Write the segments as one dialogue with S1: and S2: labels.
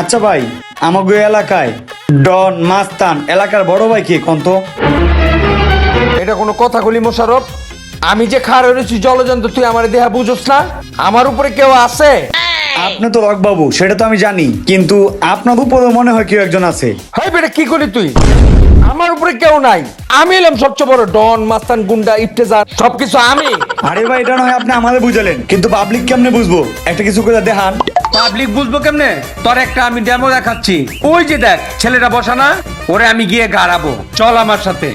S1: আচ্ছা ভাই আমাকে এলাকায় ডন মাস্তান এলাকার বড় ভাই কে কন্ত
S2: এটা কোনো কথা কলি মোশারফ আমি যে খার রয়েছি জলজন্ত তুই আমার দেহা বুঝোস না? আমার উপরে কেউ আছে?
S1: আপনি তো বাবু সেটা তো আমি জানি কিন্তু আপনার উপরে মনে হয় কেউ একজন আছে।
S2: হাই বেটা কি করলি তুই? আমার উপরে কেউ নাই। আমি এলাম সবচেয়ে বড় ডন মাস্তান গুন্ডা ইফতেজার সবকিছু আমি।
S1: আরে ভাই এটা নয় আপনি আমাদের বুঝালেন কিন্তু পাবলিক কেমনে বুঝব? একটা কিছু করে দেখান।
S2: পাবলিক বুঝব কেমনে? তোর একটা আমি ডেমো দেখাচ্ছি। ওই যে দেখ ছেলেটা বসা না ওরে আমি গিয়ে গাড়াবো। চল আমার সাথে।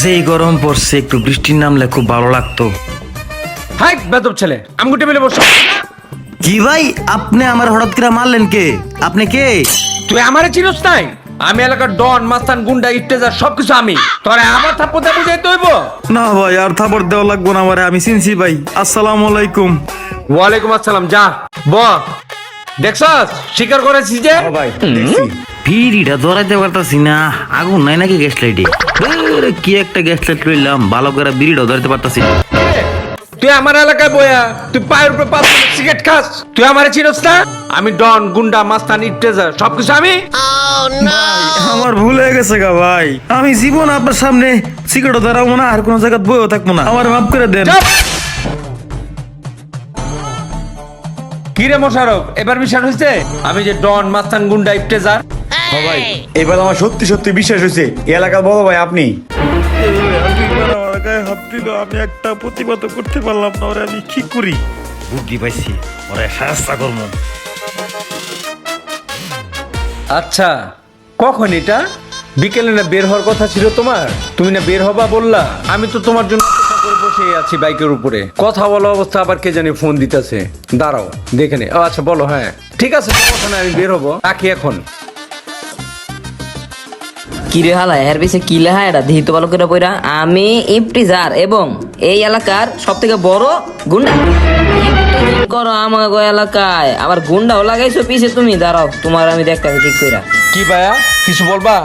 S3: যেই গরম পড়ছে একটু বৃষ্টির নামলে খুব ভালো লাগতো।
S2: হাই বেদব ছেলে আমি টেবিলে বসো।
S3: কি ভাই আপনি আমার হঠাৎ করে মারলেন কে? আপনি কে?
S2: তুই আমারে চিনস নাই? আমি এলাকার ডন মাস্তান গুন্ডা ইফতেজার সবকিছু আমি। তোরে আমার থাপ্পতে বুঝাইতে হইব?
S3: না ভাই আর থাপড় দেওয়া লাগবো না আমারে আমি চিনছি ভাই। আসসালামু আলাইকুম।
S2: ওয়ালাইকুম আসসালাম যা ব। দেখছস? স্বীকার করেছিস যে?
S1: ও ভাই দেখছি।
S3: ভিড়িটা ধরাইতে পারতাছি না। আগুন নাই নাকি গ্যাস লাইটে কি একটা গ্যাস লাইট লইলাম ভালো করে বিড়িটাও ধরতে পারতাছি না।
S2: তুই আমার এলাকায় বয়া তুই পায়ের উপরে পাঁচ সিগারেট খাস। তুই আমারে চিনস না? আমি ডন গুন্ডা মাস্তান ইফতেজার সবকিছু আমি।
S3: আমার ভুল হয়ে গেছে গা ভাই। আমি জীবন আপনার সামনে সিগারেটও ধরাবো না আর কোনো জায়গায় বইও থাকব না। আমার মাফ করে দেন।
S2: চুপ! কি রে মোশারফ? এবার বিশ্বাস হয়েছে? আমি যে ডন মাস্তান গুন্ডা ইফতেজার।
S1: ভাই এবার আমার সত্যি সত্যি বিশ্বাস হয়েছে। এই এলাকার বড় ভাই আপনি।
S3: আমি একটা প্রতিবাদ করতে পারলাম না ওরে আমি কি করি বুদ্ধি পাইছি ওরে করব
S2: আচ্ছা কখন এটা? বিকেলে না বের হওয়ার কথা ছিল তোমার? তুমি না বের হবা বললা? আমি তো তোমার জন্য করে বসে আছি বাইকের উপরে। কথা বলা অবস্থা আবার কে জানি ফোন দিতেছে। দাঁড়াও দেখে নে। আচ্ছা বলো হ্যাঁ। ঠিক আছে সমস্যা নাই, আমি বের হব। রাখি এখন।
S4: কিরে হালা এর পিছে কি লেখা এটা? দিহিত ভালো করে বইরা। আমি ইফটিজার এবং এই এলাকার সব থেকে বড় গুন্ডা। করো আমার এলাকায়। আবার গুন্ডাও লাগাইছো পিছে তুমি। দাঁড়াও তোমার আমি দেখতেছি ঠিক কইরা।
S2: কি ভাইয়া কিছু বলবা?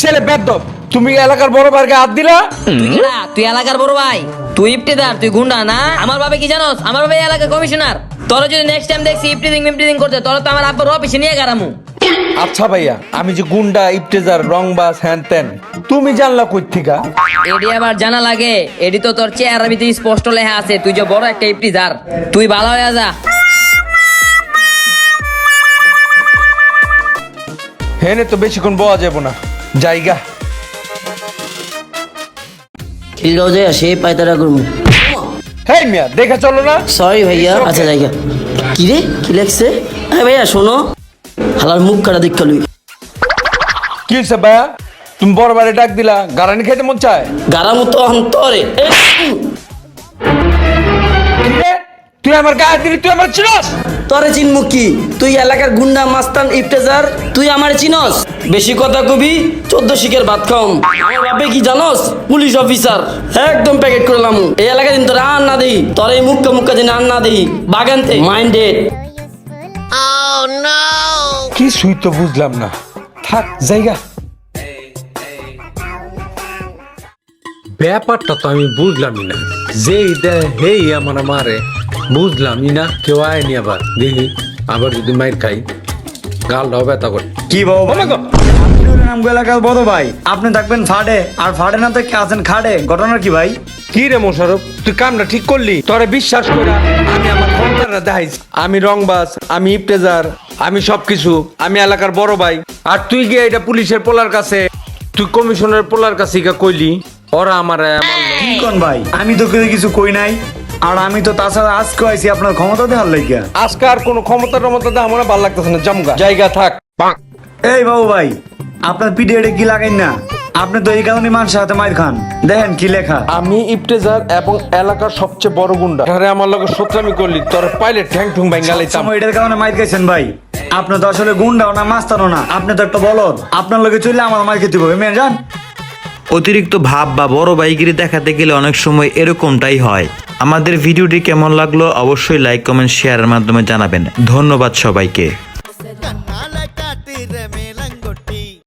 S2: ছেলে বেদব তুমি এলাকার বড় বারকে হাত দিলা?
S4: তুই এলাকার বড় ভাই। তুই ইফটিজার তুই গুন্ডা না? আমার বাবা কি জানোস? আমার বাবা এই এলাকার কমিশনার। তোর যদি নেক্সট টাইম দেখছি ইফটিজিং ইফটিজিং করতে তোর তো আমার আব্বার অফিসে নিয়ে গেরামু
S2: আচ্ছা ভাইয়া আমি যে গুন্ডা ইফতেজার রংবাজ হ্যান ত্যান তুমি জানলা কই থিকা
S4: এডি আবার জানা লাগে এডি তো তোর চেহারার ভিতরে স্পষ্ট লেখা আছে তুই যে বড় একটা ইফটিজার তুই ভালো হয়ে যা।
S2: হেনে তো বেশিক্ষণ বয়া যাব না। জায়গা।
S5: খিলগাঁও যায় সেই পায়তারা করব
S2: হেই মিয়া দেখে চলো না।
S5: সরি ভাইয়া আচ্ছা জায়গা। কি রে কি লাগছে হ্যাঁ ভাইয়া শোনো। হালার মুখ কাটা দেখা লুই।
S2: কি হয়েছে ভাইয়া? তুমি বড় বারে ডাক দিলা গারানি খাইতে মন চায়?
S5: গারা মতো অন্তরে।
S2: রে? তুই আমার গায়ে দিলি তুই আমার চিনস
S5: তরে চিনমু কি? তুই এলাকার গুন্ডা মাস্তান ইফতেজার তুই আমার চিনস? বেশি কথা কবি চোদ্দ শিখের ভাত খাওম। আমার বাপে কি জানস? Police officer. একদম প্যাকেট করলাম এই এলাকা দিন তোর আর না দেই। তোর এই মুখকা মুখকা দিন আর না দেই। বাগানতে। মাইন্ডেড
S2: কি সুই তো বুঝলাম না। থাক জায়গা। ব্যাপারটা তো আমি বুঝলামই না। যেই দেয় হেই আমার মারে। বুঝলামই না কেউ আয়নি আবার। দেখি আবার যদি মাইর খাই গালটাও ব্যথা করে।
S1: কি বাবু আমগো এলাকার বড় ভাই। আপনি থাকবেন ফাড়ে আর ফাড়ে না থেকে আছেন খাড়ে। ঘটনা কি ভাই?
S2: কি রে মোশারফ তুই কামটা ঠিক করলি? তোরে বিশ্বাস করে আমি আমার ক্ষমতাটা দেখাইছি। আমি রংবাজ আমি ইফতেজার আমি সবকিছু আমি এলাকার বড় ভাই। আর তুই গিয়ে এটা পুলিশের পোলার কাছে তুই কমিশনের পোলার কাছে গিয়ে কইলি ওরা আমার
S1: কি কোন ভাই? আমি তো কেউ কিছু কই নাই। আর আমি তো তাছাড়া আজকে আইছি আপনার ক্ষমতা দেওয়ার লাগিয়া।
S2: আজকে আর কোনো ক্ষমতা টমতা দেওয়া আমার ভালো লাগতেছে না। জামগা জায়গা থাক।
S1: এই বাবু ভাই আপনার পিঠে এটা কি লাগাই না? আপনি তো এই কারণে মানুষের হাতে মার খান। দেখেন কি লেখা।
S2: আমি ইফতেজার এবং এলাকার সবচেয়ে বড় গুন্ডা। আরে আমার লগে সত্রামি করলি তোর পাইলে ঠ্যাং ঠুং ব্যাঙ্গালাইতাম
S1: সময় এটার কারণে মার খাইছেন ভাই। আপনি তো আসলে গুন্ডাও না মাস্তারও না। আপনি তো একটা বলদ। আপনার লগে চললে আমার মার খেতে হবে। মেয়ে যান।
S3: অতিরিক্ত ভাব বা বড় বাইকিরি দেখাতে গেলে অনেক সময় এরকমটাই হয়। আমাদের ভিডিওটি কেমন লাগল অবশ্যই লাইক কমেন্ট শেয়ারের মাধ্যমে জানাবেন। ধন্যবাদ সবাইকে।